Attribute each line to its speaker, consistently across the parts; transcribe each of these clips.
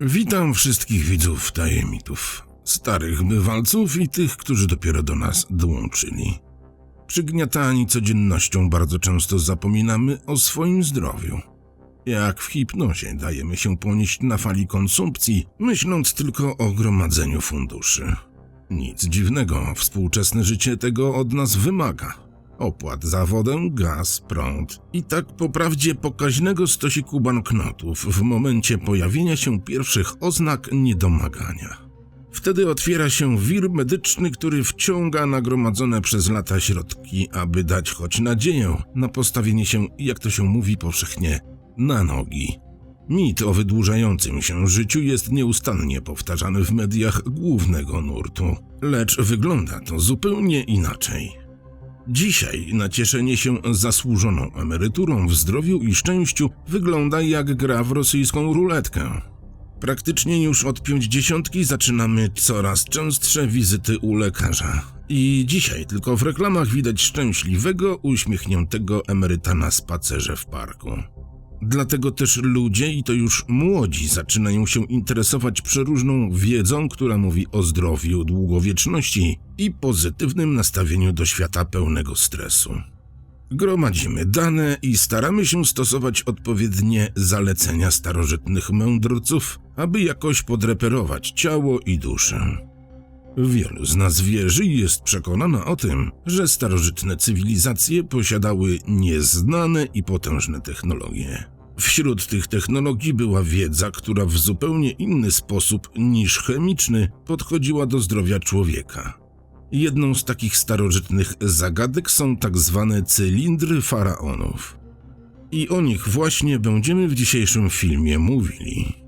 Speaker 1: Witam wszystkich widzów tajemników, starych bywalców i tych, którzy dopiero do nas dołączyli. Przygniatani codziennością bardzo często zapominamy o swoim zdrowiu. Jak w hipnozie dajemy się ponieść na fali konsumpcji, myśląc tylko o gromadzeniu funduszy. Nic dziwnego, współczesne życie tego od nas wymaga. Opłat za wodę, gaz, prąd i tak po prawdzie pokaźnego stosiku banknotów w momencie pojawienia się pierwszych oznak niedomagania. Wtedy otwiera się wir medyczny, który wciąga nagromadzone przez lata środki, aby dać choć nadzieję na postawienie się, jak to się mówi powszechnie, na nogi. Mit o wydłużającym się życiu jest nieustannie powtarzany w mediach głównego nurtu, lecz wygląda to zupełnie inaczej. Dzisiaj nacieszenie się zasłużoną emeryturą w zdrowiu i szczęściu wygląda jak gra w rosyjską ruletkę. Praktycznie już od pięćdziesiątki zaczynamy coraz częstsze wizyty u lekarza. I dzisiaj tylko w reklamach widać szczęśliwego, uśmiechniętego emeryta na spacerze w parku. Dlatego też ludzie, i to już młodzi, zaczynają się interesować przeróżną wiedzą, która mówi o zdrowiu, długowieczności i pozytywnym nastawieniu do świata pełnego stresu. Gromadzimy dane i staramy się stosować odpowiednie zalecenia starożytnych mędrców, aby jakoś podreperować ciało i duszę. Wielu z nas wierzy i jest przekonana o tym, że starożytne cywilizacje posiadały nieznane i potężne technologie. Wśród tych technologii była wiedza, która w zupełnie inny sposób niż chemiczny podchodziła do zdrowia człowieka. Jedną z takich starożytnych zagadek są tak zwane cylindry faraonów. I o nich właśnie będziemy w dzisiejszym filmie mówili.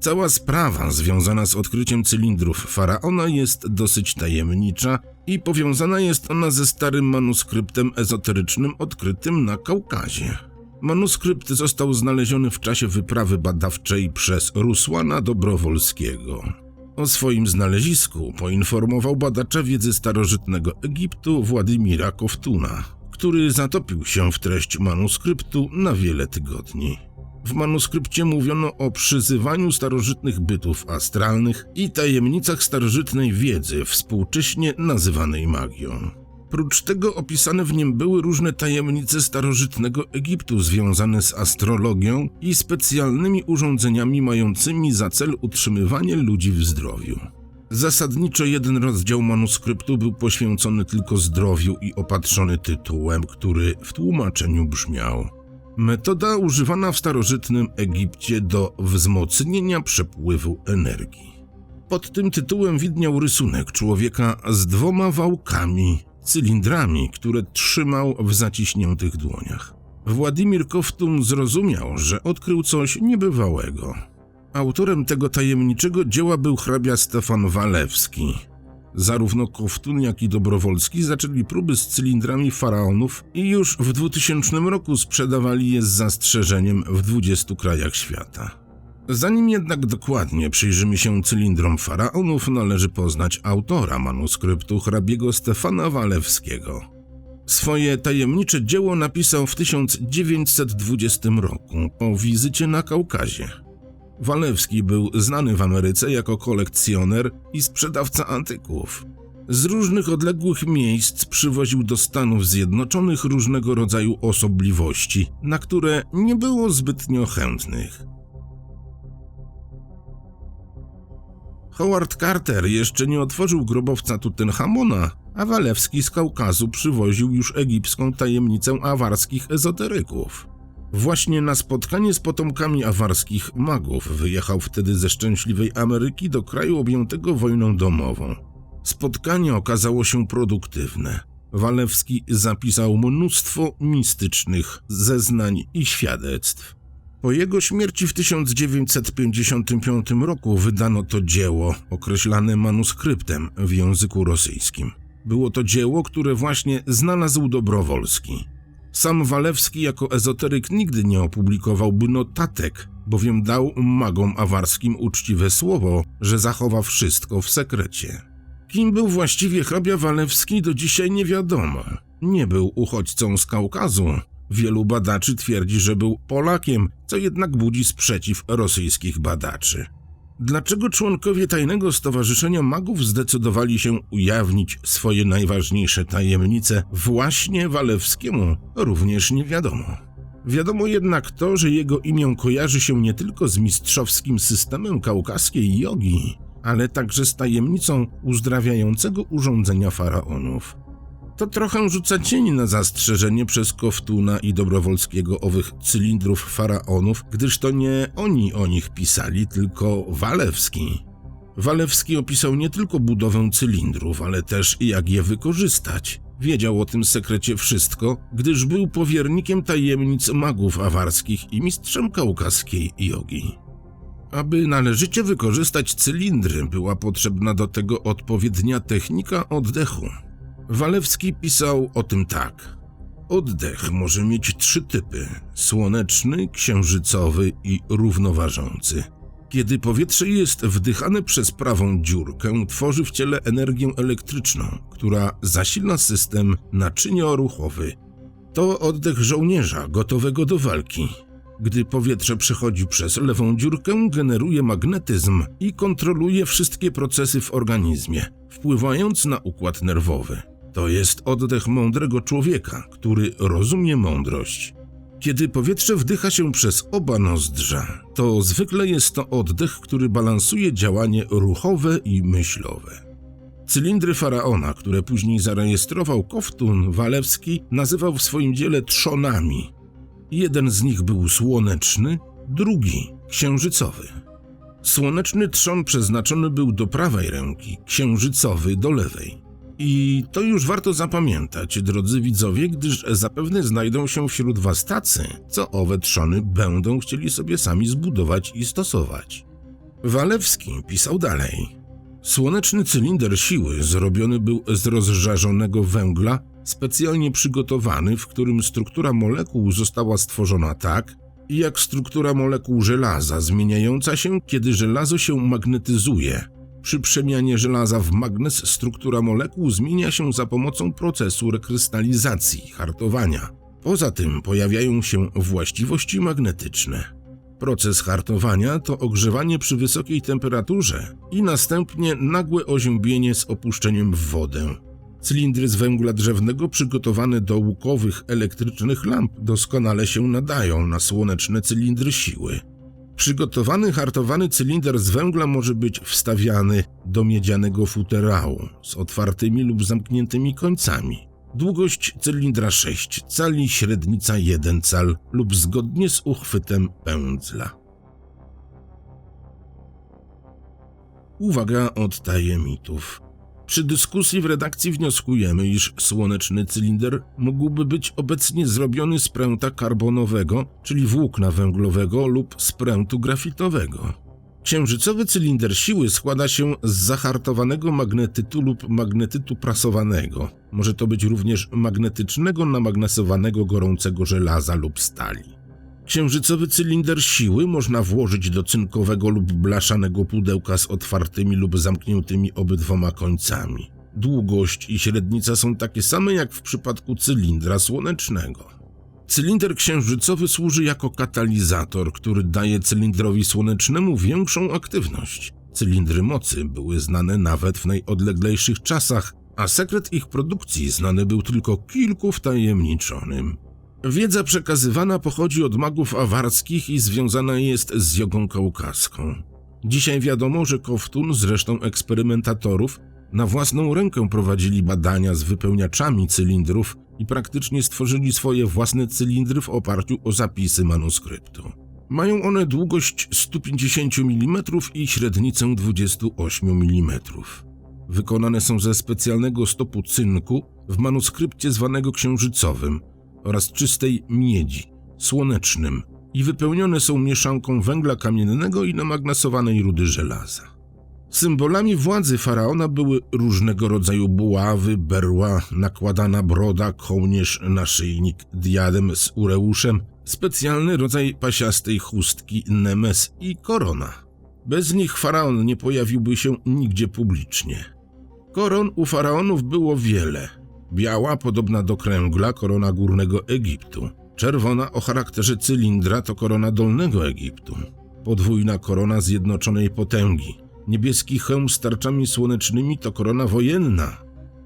Speaker 1: Cała sprawa związana z odkryciem cylindrów faraona jest dosyć tajemnicza i powiązana jest ona ze starym manuskryptem ezoterycznym odkrytym na Kaukazie. Manuskrypt został znaleziony w czasie wyprawy badawczej przez Rusłana Dobrowolskiego. O swoim znalezisku poinformował badacza wiedzy starożytnego Egiptu Władimira Koftuna, który zatopił się w treść manuskryptu na wiele tygodni. W manuskrypcie mówiono o przyzywaniu starożytnych bytów astralnych i tajemnicach starożytnej wiedzy, współcześnie nazywanej magią. Prócz tego opisane w nim były różne tajemnice starożytnego Egiptu związane z astrologią i specjalnymi urządzeniami mającymi za cel utrzymywanie ludzi w zdrowiu. Zasadniczo jeden rozdział manuskryptu był poświęcony tylko zdrowiu i opatrzony tytułem, który w tłumaczeniu brzmiał Metoda używana w starożytnym Egipcie do wzmocnienia przepływu energii. Pod tym tytułem widniał rysunek człowieka z dwoma wałkami, cylindrami, które trzymał w zaciśniętych dłoniach. Władimir Koftun zrozumiał, że odkrył coś niebywałego. Autorem tego tajemniczego dzieła był hrabia Stefan Walewski. Zarówno Koftun, jak i Dobrowolski zaczęli próby z cylindrami faraonów i już w 2000 roku sprzedawali je z zastrzeżeniem w 20 krajach świata. Zanim jednak dokładnie przyjrzymy się cylindrom faraonów, należy poznać autora manuskryptu hrabiego Stefana Walewskiego. Swoje tajemnicze dzieło napisał w 1920 roku po wizycie na Kaukazie. Walewski był znany w Ameryce jako kolekcjoner i sprzedawca antyków. Z różnych odległych miejsc przywoził do Stanów Zjednoczonych różnego rodzaju osobliwości, na które nie było zbytnio chętnych. Howard Carter jeszcze nie otworzył grobowca Tutenchamona, a Walewski z Kaukazu przywoził już egipską tajemnicę awarskich ezoteryków. Właśnie na spotkanie z potomkami awarskich magów wyjechał wtedy ze szczęśliwej Ameryki do kraju objętego wojną domową. Spotkanie okazało się produktywne. Walewski zapisał mnóstwo mistycznych zeznań i świadectw. Po jego śmierci w 1955 roku wydano to dzieło, określane manuskryptem w języku rosyjskim. Było to dzieło, które właśnie znalazł Dobrowolski. Sam Walewski jako ezoteryk nigdy nie opublikowałby notatek, bowiem dał magom awarskim uczciwe słowo, że zachowa wszystko w sekrecie. Kim był właściwie hrabia Walewski do dzisiaj nie wiadomo. Nie był uchodźcą z Kaukazu, Wielu badaczy twierdzi, że był Polakiem, co jednak budzi sprzeciw rosyjskich badaczy. Dlaczego członkowie tajnego stowarzyszenia magów zdecydowali się ujawnić swoje najważniejsze tajemnice właśnie Walewskiemu, również nie wiadomo. Wiadomo jednak to, że jego imię kojarzy się nie tylko z mistrzowskim systemem kaukaskiej jogi, ale także z tajemnicą uzdrawiającego urządzenia faraonów. To trochę rzuca cień na zastrzeżenie przez Koftuna i Dobrowolskiego owych cylindrów faraonów, gdyż to nie oni o nich pisali, tylko Walewski. Walewski opisał nie tylko budowę cylindrów, ale też jak je wykorzystać. Wiedział o tym sekrecie wszystko, gdyż był powiernikiem tajemnic magów awarskich i mistrzem kaukaskiej jogi. Aby należycie wykorzystać cylindry, była potrzebna do tego odpowiednia technika oddechu. Walewski pisał o tym tak. Oddech może mieć trzy typy: słoneczny, księżycowy i równoważący. Kiedy powietrze jest wdychane przez prawą dziurkę, tworzy w ciele energię elektryczną, która zasila system naczynioruchowy. To oddech żołnierza gotowego do walki. Gdy powietrze przechodzi przez lewą dziurkę, generuje magnetyzm i kontroluje wszystkie procesy w organizmie, wpływając na układ nerwowy. To jest oddech mądrego człowieka, który rozumie mądrość. Kiedy powietrze wdycha się przez oba nozdrza, to zwykle jest to oddech, który balansuje działanie ruchowe i myślowe. Cylindry faraona, które później zarejestrował Koftun Walewski, nazywał w swoim dziele trzonami. Jeden z nich był słoneczny, drugi księżycowy. Słoneczny trzon przeznaczony był do prawej ręki, księżycowy do lewej. I to już warto zapamiętać, drodzy widzowie, gdyż zapewne znajdą się wśród was tacy, co owe trzony będą chcieli sobie sami zbudować i stosować. Walewski pisał dalej. Słoneczny cylinder siły zrobiony był z rozżarzonego węgla, specjalnie przygotowany, w którym struktura molekuł została stworzona tak, jak struktura molekuł żelaza, zmieniająca się, kiedy żelazo się magnetyzuje – przy przemianie żelaza w magnes struktura molekuł zmienia się za pomocą procesu rekrystalizacji, hartowania. Poza tym pojawiają się właściwości magnetyczne. Proces hartowania to ogrzewanie przy wysokiej temperaturze i następnie nagłe oziębienie z opuszczeniem w wodę. Cylindry z węgla drzewnego przygotowane do łukowych elektrycznych lamp doskonale się nadają na słoneczne cylindry siły. Przygotowany hartowany cylinder z węgla może być wstawiany do miedzianego futerału z otwartymi lub zamkniętymi końcami. Długość cylindra 6 cali, średnica 1 cal lub zgodnie z uchwytem pędzla. Uwaga od tajemitów. Przy dyskusji w redakcji wnioskujemy, iż słoneczny cylinder mógłby być obecnie zrobiony z pręta karbonowego, czyli włókna węglowego lub z prętu grafitowego. Księżycowy cylinder siły składa się z zahartowanego magnetytu lub magnetytu prasowanego. Może to być również magnetycznego namagnesowanego gorącego żelaza lub stali. Księżycowy cylinder siły można włożyć do cynkowego lub blaszanego pudełka z otwartymi lub zamkniętymi obydwoma końcami. Długość i średnica są takie same jak w przypadku cylindra słonecznego. Cylinder księżycowy służy jako katalizator, który daje cylindrowi słonecznemu większą aktywność. Cylindry mocy były znane nawet w najodleglejszych czasach, a sekret ich produkcji znany był tylko kilku wtajemniczonym. Wiedza przekazywana pochodzi od magów awarskich i związana jest z jogą kaukaską. Dzisiaj wiadomo, że Koftun z resztą eksperymentatorów na własną rękę prowadzili badania z wypełniaczami cylindrów i praktycznie stworzyli swoje własne cylindry w oparciu o zapisy manuskryptu. Mają one długość 150 mm i średnicę 28 mm. Wykonane są ze specjalnego stopu cynku w manuskrypcie zwanego księżycowym, oraz czystej miedzi, słonecznym i wypełnione są mieszanką węgla kamiennego i namagnesowanej rudy żelaza. Symbolami władzy faraona były różnego rodzaju buławy, berła, nakładana broda, kołnierz, naszyjnik, diadem z ureuszem, specjalny rodzaj pasiastej chustki, nemes i korona. Bez nich faraon nie pojawiłby się nigdzie publicznie. Koron u faraonów było wiele – Biała, podobna do kręgla, korona górnego Egiptu. Czerwona o charakterze cylindra to korona Dolnego Egiptu. Podwójna korona Zjednoczonej Potęgi. Niebieski hełm z tarczami słonecznymi to korona wojenna.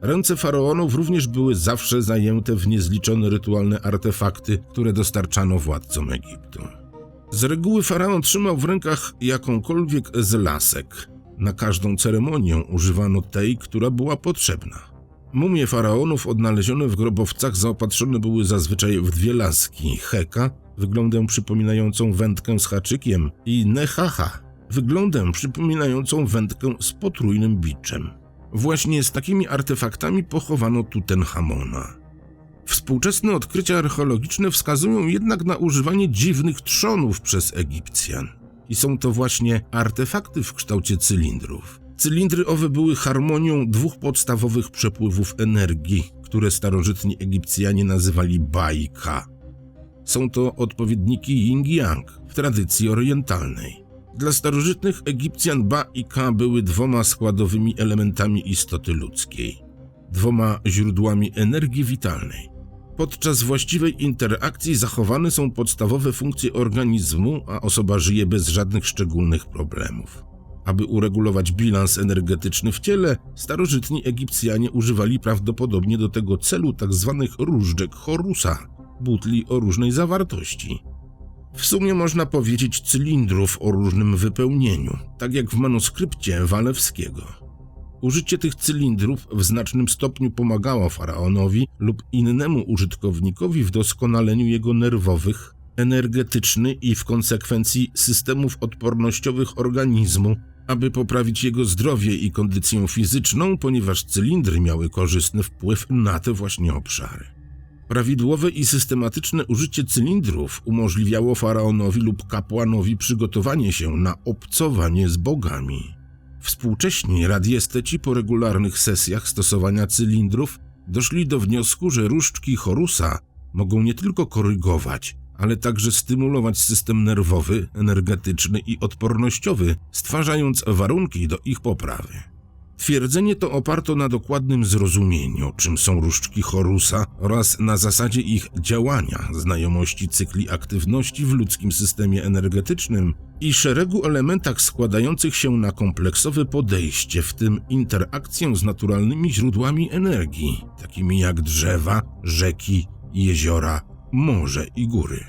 Speaker 1: Ręce faraonów również były zawsze zajęte w niezliczone rytualne artefakty, które dostarczano władcom Egiptu. Z reguły faraon trzymał w rękach jakąkolwiek z lasek. Na każdą ceremonię używano tej, która była potrzebna. Mumie faraonów odnalezione w grobowcach zaopatrzone były zazwyczaj w dwie laski: heka, wyglądem przypominającą wędkę z haczykiem, i nehaha, wyglądem przypominającą wędkę z potrójnym biczem. Właśnie z takimi artefaktami pochowano Tutenchamona. Współczesne odkrycia archeologiczne wskazują jednak na używanie dziwnych trzonów przez Egipcjan. I są to właśnie artefakty w kształcie cylindrów. Cylindry owe były harmonią dwóch podstawowych przepływów energii, które starożytni Egipcjanie nazywali Ba i Ka. Są to odpowiedniki yin i yang w tradycji orientalnej. Dla starożytnych Egipcjan Ba i Ka były dwoma składowymi elementami istoty ludzkiej, dwoma źródłami energii witalnej. Podczas właściwej interakcji zachowane są podstawowe funkcje organizmu, a osoba żyje bez żadnych szczególnych problemów. Aby uregulować bilans energetyczny w ciele, starożytni Egipcjanie używali prawdopodobnie do tego celu tzw. różdżek Horusa, butli o różnej zawartości. W sumie można powiedzieć cylindrów o różnym wypełnieniu, tak jak w manuskrypcie Walewskiego. Użycie tych cylindrów w znacznym stopniu pomagało faraonowi lub innemu użytkownikowi w doskonaleniu jego nerwowych, energetyczny i w konsekwencji systemów odpornościowych organizmu, aby poprawić jego zdrowie i kondycję fizyczną, ponieważ cylindry miały korzystny wpływ na te właśnie obszary. Prawidłowe i systematyczne użycie cylindrów umożliwiało faraonowi lub kapłanowi przygotowanie się na obcowanie z bogami. Współcześni radiesteci po regularnych sesjach stosowania cylindrów doszli do wniosku, że różdżki Horusa mogą nie tylko korygować, ale także stymulować system nerwowy, energetyczny i odpornościowy, stwarzając warunki do ich poprawy. Twierdzenie to oparto na dokładnym zrozumieniu, czym są różdżki Horusa oraz na zasadzie ich działania, znajomości cykli aktywności w ludzkim systemie energetycznym i szeregu elementach składających się na kompleksowe podejście, w tym interakcję z naturalnymi źródłami energii, takimi jak drzewa, rzeki, jeziora, morze i góry.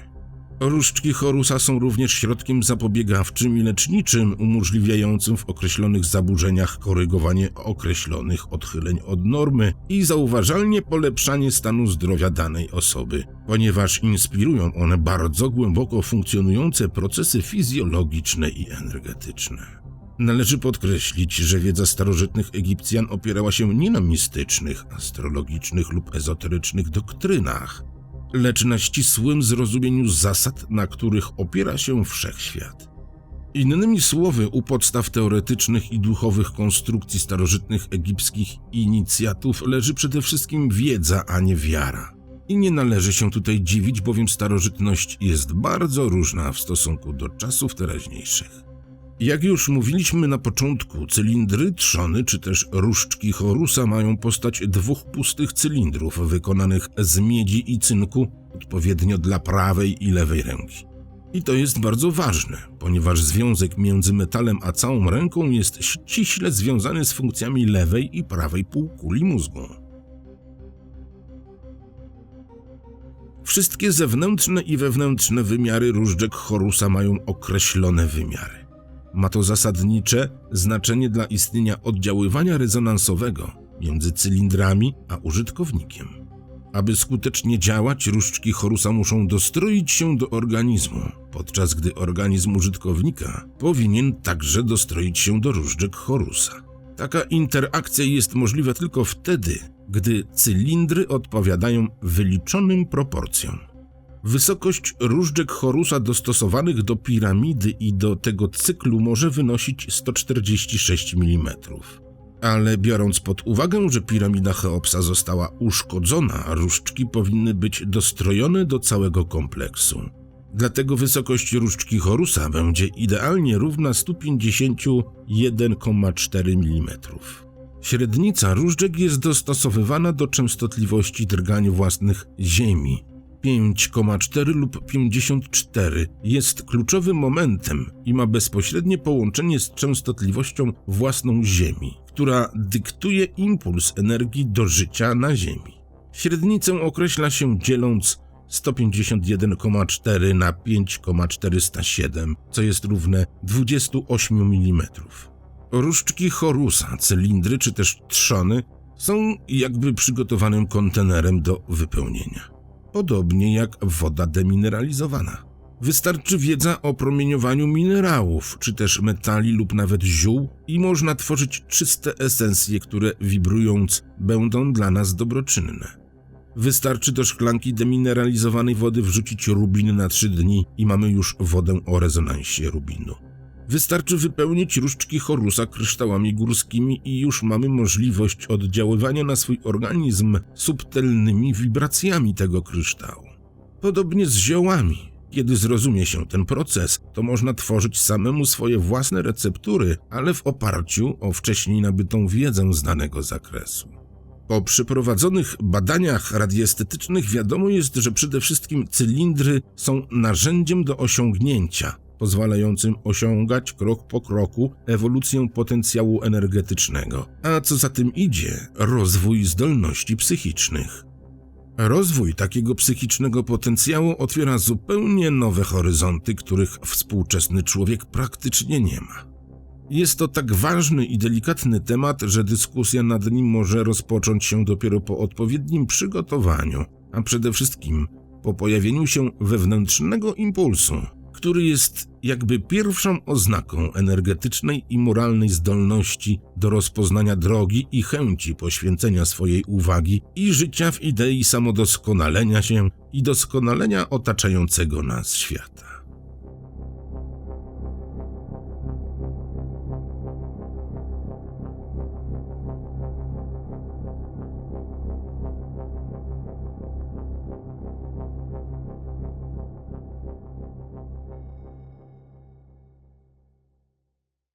Speaker 1: Różdżki Horusa są również środkiem zapobiegawczym i leczniczym umożliwiającym w określonych zaburzeniach korygowanie określonych odchyleń od normy i zauważalnie polepszanie stanu zdrowia danej osoby, ponieważ inspirują one bardzo głęboko funkcjonujące procesy fizjologiczne i energetyczne. Należy podkreślić, że wiedza starożytnych Egipcjan opierała się nie na mistycznych, astrologicznych lub ezoterycznych doktrynach, lecz na ścisłym zrozumieniu zasad, na których opiera się wszechświat. Innymi słowy, u podstaw teoretycznych i duchowych konstrukcji starożytnych egipskich inicjatów leży przede wszystkim wiedza, a nie wiara. I nie należy się tutaj dziwić, bowiem starożytność jest bardzo różna w stosunku do czasów teraźniejszych. Jak już mówiliśmy na początku, cylindry, trzony czy też różdżki Horusa mają postać dwóch pustych cylindrów wykonanych z miedzi i cynku, odpowiednio dla prawej i lewej ręki. I to jest bardzo ważne, ponieważ związek między metalem a całą ręką jest ściśle związany z funkcjami lewej i prawej półkuli mózgu. Wszystkie zewnętrzne i wewnętrzne wymiary różdżek Horusa mają określone wymiary. Ma to zasadnicze znaczenie dla istnienia oddziaływania rezonansowego między cylindrami a użytkownikiem. Aby skutecznie działać, różdżki Horusa muszą dostroić się do organizmu, podczas gdy organizm użytkownika powinien także dostroić się do różdżek Horusa. Taka interakcja jest możliwa tylko wtedy, gdy cylindry odpowiadają wyliczonym proporcjom. Wysokość różdżek Horusa dostosowanych do piramidy i do tego cyklu może wynosić 146 mm. Ale biorąc pod uwagę, że piramida Cheopsa została uszkodzona, różdżki powinny być dostrojone do całego kompleksu. Dlatego wysokość różdżki Horusa będzie idealnie równa 151,4 mm. Średnica różdżek jest dostosowywana do częstotliwości drgań własnych Ziemi, 5,4 lub 54 jest kluczowym momentem i ma bezpośrednie połączenie z częstotliwością własną Ziemi, która dyktuje impuls energii do życia na Ziemi. Średnicę określa się dzieląc 151,4 na 5,407, co jest równe 28 mm. Różdżki Horusa, cylindry czy też trzony są jakby przygotowanym kontenerem do wypełnienia. Podobnie jak woda demineralizowana. Wystarczy wiedza o promieniowaniu minerałów, czy też metali lub nawet ziół i można tworzyć czyste esencje, które wibrując będą dla nas dobroczynne. Wystarczy do szklanki demineralizowanej wody wrzucić rubin na trzy dni i mamy już wodę o rezonansie rubinu. Wystarczy wypełnić różdżki Horusa kryształami górskimi i już mamy możliwość oddziaływania na swój organizm subtelnymi wibracjami tego kryształu. Podobnie z ziołami. Kiedy zrozumie się ten proces, to można tworzyć samemu swoje własne receptury, ale w oparciu o wcześniej nabytą wiedzę z danego zakresu. Po przeprowadzonych badaniach radiestetycznych wiadomo jest, że przede wszystkim cylindry są narzędziem do osiągnięcia, pozwalającym osiągać krok po kroku ewolucję potencjału energetycznego, a co za tym idzie, rozwój zdolności psychicznych. Rozwój takiego psychicznego potencjału otwiera zupełnie nowe horyzonty, których współczesny człowiek praktycznie nie ma. Jest to tak ważny i delikatny temat, że dyskusja nad nim może rozpocząć się dopiero po odpowiednim przygotowaniu, a przede wszystkim po pojawieniu się wewnętrznego impulsu, który jest jakby pierwszą oznaką energetycznej i moralnej zdolności do rozpoznania drogi i chęci poświęcenia swojej uwagi i życia w idei samodoskonalenia się i doskonalenia otaczającego nas świata.